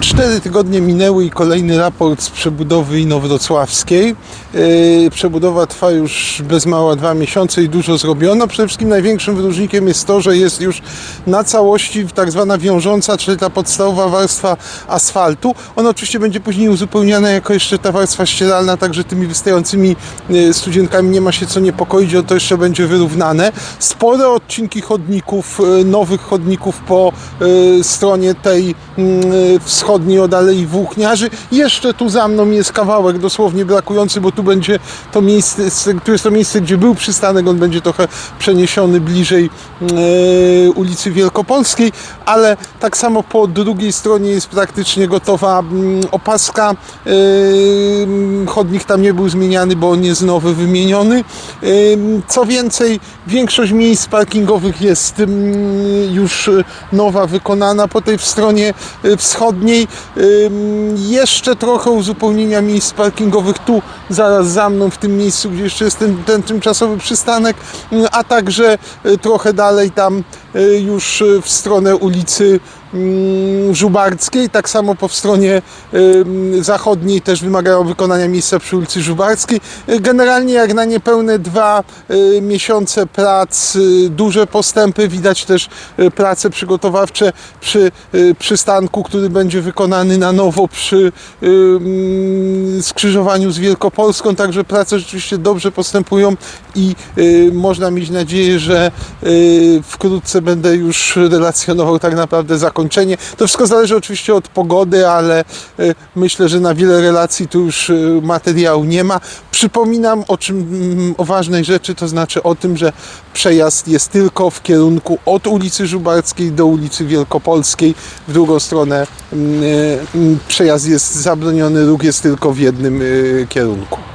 Cztery tygodnie minęły i kolejny raport z przebudowy inowrocławskiej. Yy, Przebudowa trwa już bez mała dwa miesiące i dużo zrobiono. Przede wszystkim największym wyróżnikiem jest to, że jest już na całości tak zwana wiążąca, czyli ta podstawowa warstwa asfaltu. Ona oczywiście będzie później uzupełniana jako jeszcze ta warstwa ścieralna, także tymi wystającymi yy, studzienkami nie ma się co niepokoić, o to jeszcze będzie wyrównane. Spore odcinki chodników, yy, nowych chodników po stronie tej yy, wschodniej od Alei Włókniarzy. Jeszcze tu za mną jest kawałek dosłownie brakujący, bo tu będzie to miejsce, tu jest to miejsce, gdzie był przystanek, on będzie trochę przeniesiony bliżej yy, ulicy Wielkopolskiej, ale tak samo po drugiej stronie jest praktycznie gotowa mm, opaska. Yy, chodnik tam nie był zmieniany, bo on jest nowy, wymieniony. Yy, Co więcej, większość miejsc parkingowych jest mm, już nowa, wykonana po tej w stronie y, wschodniej. Ym, Jeszcze trochę uzupełnienia miejsc parkingowych tu, zaraz za mną, w tym miejscu, gdzie jeszcze jest ten, ten tymczasowy przystanek, a także y, trochę dalej tam y, już y, w stronę ulicy Żubarskiej, tak samo po stronie zachodniej też wymagają wykonania miejsca przy ulicy Żubarskiej. Y, Generalnie jak na niepełne dwa y, miesiące prac, y, duże postępy, widać też prace przygotowawcze przy przystanku, który będzie wykonany na nowo przy skrzyżowaniu z Wielkopolską, także prace rzeczywiście dobrze postępują i można mieć nadzieję, że wkrótce będę już relacjonował tak naprawdę zakończenie. To wszystko zależy oczywiście od pogody, ale y, myślę, że na wiele relacji tu już y, materiału nie ma. Przypominam o czym, mm, o ważnej rzeczy, to znaczy o tym, że przejazd jest tylko w kierunku od ulicy Żubarskiej do ulicy Wielkopolskiej. W drugą stronę mm, y, mm, przejazd jest zabroniony, ruch jest tylko w jednym kierunku.